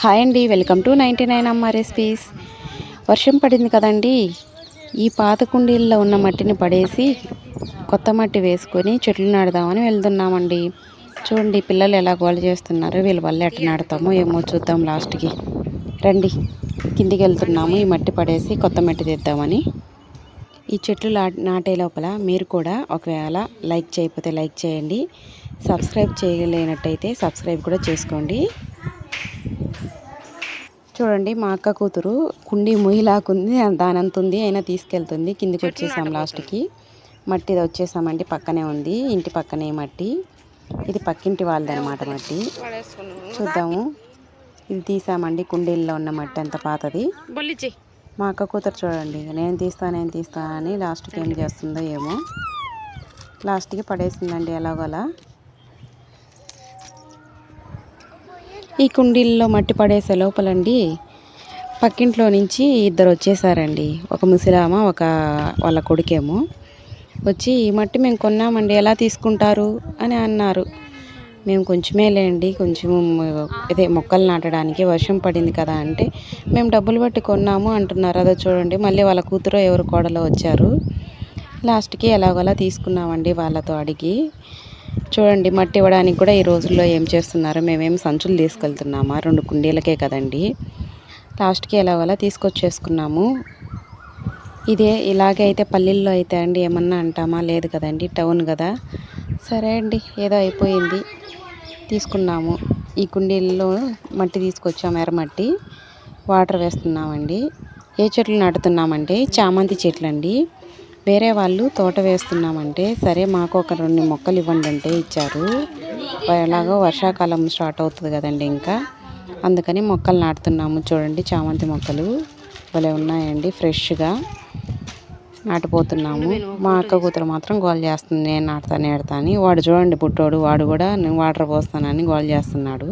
Hi అండి welcome to ninety nine Amma recipes. వర్షం పడింది కదండి ఈ పాత కుండీల్లో ఉన్న మట్టిని పడేసి కొత్త మట్టి వేసుకొని చెట్లు నాడదామని వెళ్తున్నామండి. చూడండి పిల్లలు ఎలా గోల చేస్తున్నారు వీళ్ళ వల్ల ఎట్ట నాడతామో ఏమో చూద్దాం లాస్ట్కి. రండి కిందికి వెళ్తున్నాము ఈ మట్టి పడేసి కొత్త మట్టి తెద్దామని. ఈ చెట్లు నాటే లోపల మీరు కూడా ఒకవేళ లైక్ చేయకపోతే లైక్ చేయండి. సబ్స్క్రైబ్ చేయలేనట్టయితే సబ్స్క్రైబ్ కూడా చేసుకోండి. చూడండి మా అక్క కూతురు కుండి ముయ్యిలాకుంది దానంత ఉంది అయినా తీసుకెళ్తుంది. కిందికి వచ్చేసాం లాస్ట్కి. మట్టి వచ్చేసామండి పక్కనే ఉంది. ఇంటి పక్కనే మట్టి. ఇది పక్కింటి వాళ్ళది అనమాట మట్టి. చూద్దాము. ఇది తీసామండి కుండీల్లో ఉన్న మట్టి అంత పాతది. మా అక్క కూతురు చూడండి నేను తీస్తా నేను తీస్తా అని లాస్ట్కి ఏం చేస్తుందో ఏమో. లాస్ట్కి పడేసిందండి ఎలాగోలా. ఈ కుండీల్లో మట్టి పడేసే లోపలండి పక్కింట్లో నుంచి ఇద్దరు వచ్చేసారండి. ఒక ముసిలామ ఒక వాళ్ళ కొడుకేమో. వచ్చి ఈ మట్టి మేము కొన్నామండి ఎలా తీసుకుంటారు? అని అన్నారు. మేము కొంచెమే లేండి కొంచెం ఇదే మొక్కలు నాటడానికి వర్షం పడింది కదా అంటే మేము డబ్బులు పట్టి కొన్నాము అంటున్నారు. అదో చూడండి మళ్ళీ వాళ్ళ కూతురు ఎవరు కోడలో వచ్చారు. లాస్ట్కి ఎలాగోలా తీసుకున్నామండి వాళ్ళతో అడిగి చూడండి మట్టి ఇవ్వడానికి కూడా ఈ రోజుల్లో ఏం చేస్తున్నారు మేమేం సంచులు తీసుకెళ్తున్నామా? రెండు కుండీలకే కదండి. లాస్ట్కి ఎలాగోలా తీసుకొచ్చేసుకున్నాము. ఇదే ఇలాగే అయితే పల్లెల్లో అయితే అండి ఏమన్నా అంటామా? లేదు కదండి టౌన్ కదా. సరే అండి ఏదో అయిపోయింది. తీసుకున్నాము. ఈ కుండీల్లో మట్టి తీసుకొచ్చాము ఎర్రమట్టి. వాటర్ వేస్తున్నామండి. ఏ చెట్లు నాటుతున్నామంటే చామంతి చెట్లు అండి వేరే వాళ్ళు తోట వేస్తున్నామంటే సరే మాకు ఒక రెండు మొక్కలు ఇవ్వండి అంటే ఇచ్చారు. ఎలాగో వర్షాకాలం స్టార్ట్ అవుతుంది కదండి ఇంకా. అందుకని మొక్కలు నాటుతున్నాము. చూడండి చామంతి మొక్కలు భలే ఉన్నాయండి ఫ్రెష్గా నాటిపోతున్నాము. మా అక్క కూతురు మాత్రం గోల్ చేస్తుంది నేను నాటుతా నేడతా అని. వాడు చూడండి పుట్టోడు వాడు కూడా నేను వాటర్ పోస్తానని గోల్ చేస్తున్నాడు.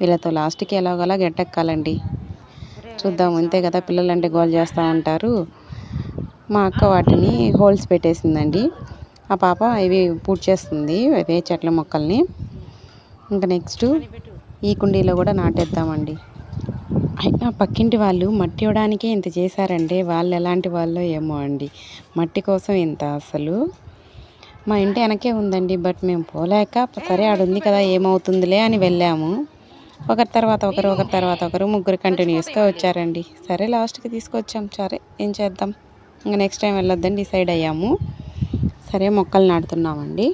వీళ్ళతో లాస్ట్కి ఎలాగోలా గెట్టెక్కాలండి. చూద్దాం అంతే కదా పిల్లలంటే గోల్ చేస్తూ ఉంటారు. మా అక్క వాటిని హోల్స్ పెట్టేసిందండి. ఆ పాప ఇవి పూడ్చేస్తుంది అదే అవే చెట్ల మొక్కల్ని. ఇంకా నెక్స్ట్ ఈ కుండీలో కూడా నాటేద్దామండి. అయినా పక్కింటి వాళ్ళు మట్టి ఇవ్వడానికే ఇంత చేశారంటే వాళ్ళు ఎలాంటి వాళ్ళు ఏమో అండి. మట్టి కోసం ఇంత అసలు. మా ఇంటి వెనకే ఉందండి బట్ మేము పోలేక సరే ఆడుంది కదా ఏమవుతుందిలే అని వెళ్ళాము. ఒకరి తర్వాత ఒకరు ఒకరి తర్వాత ఒకరు ముగ్గురు కంటిన్యూస్గా వచ్చారండి. సరే లాస్ట్కి తీసుకొచ్చాం. సరే ఏం చేద్దాం? ఇంకా నెక్స్ట్ టైం వెళ్ళొద్దని డిసైడ్ అయ్యాము. సరే మొక్కలు నాటుతున్నామండి.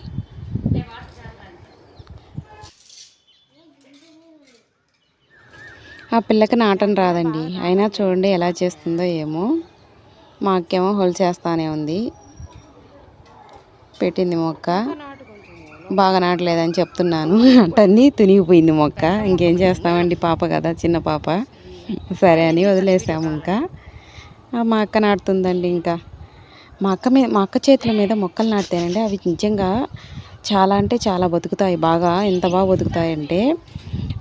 ఆ పిల్లకి నాటం రాదండి. అయినా చూడండి ఎలా చేస్తుందో ఏమో. మా అక్కేమో హోల్ చేస్తానే ఉంది. పెట్టింది మొక్క. బాగా నాటలేదని చెప్తున్నాను. అట్టన్నీ తునిగిపోయింది మొక్క. ఇంకేం చేస్తామండి? పాప కదా చిన్న పాప. సరే అని వదిలేసాము ఇంకా. మా అక్క నాటుతుందండి ఇంకా. మా అక్క మీద మా అక్క చేతుల మీద మొక్కలు నాటుతాయండి అవి నిజంగా చాలా అంటే చాలా బతుకుతాయి. బాగా ఎంత బాగా బతుకుతాయంటే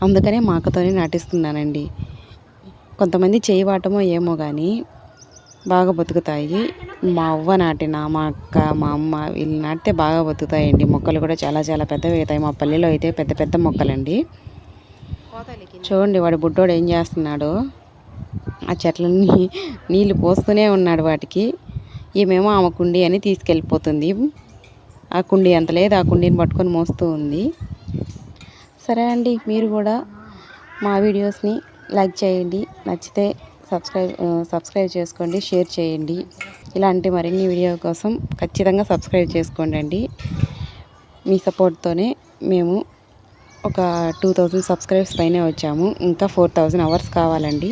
అందుకనే మా అక్కతోనే నాటిస్తున్నానండి. కొంతమంది చేయి వాటమో ఏమో కానీ బాగా బతుకుతాయి. మా అవ్వ నాటిన మా అక్క మా అమ్మ వీళ్ళు నాటితే బాగా బతుకుతాయండి. మొక్కలు కూడా చాలా చాలా పెద్దవి అవుతాయి. మా పల్లెలో అయితే పెద్ద పెద్ద మొక్కలండి. చూడండి వాడు బుడ్డోడు ఏం చేస్తున్నాడో. ఆ చెట్లన్నీ నీళ్ళు పోస్తూనే ఉన్నాడు వాటికి. ఈమెమో ఆమె కుండీ అని తీసుకెళ్ళిపోతుంది. ఆ కుండీ అంత లేదు ఆ కుండీని పట్టుకొని మోస్తూ ఉంది. సరే అండి మీరు కూడా మా వీడియోస్ని లైక్ చేయండి నచ్చితే సబ్స్క్రైబ్ సబ్స్క్రైబ్ చేసుకోండి షేర్ చేయండి. ఇలాంటి మరిన్ని వీడియో కోసం ఖచ్చితంగా సబ్స్క్రైబ్ చేసుకోండి అండి మీ సపోర్ట్తోనే మేము ఒక టూ థౌజండ్ సబ్స్క్రైబ్స్ పైనే వచ్చాము. ఇంకా ఫోర్ థౌజండ్ అవర్స్ కావాలండి.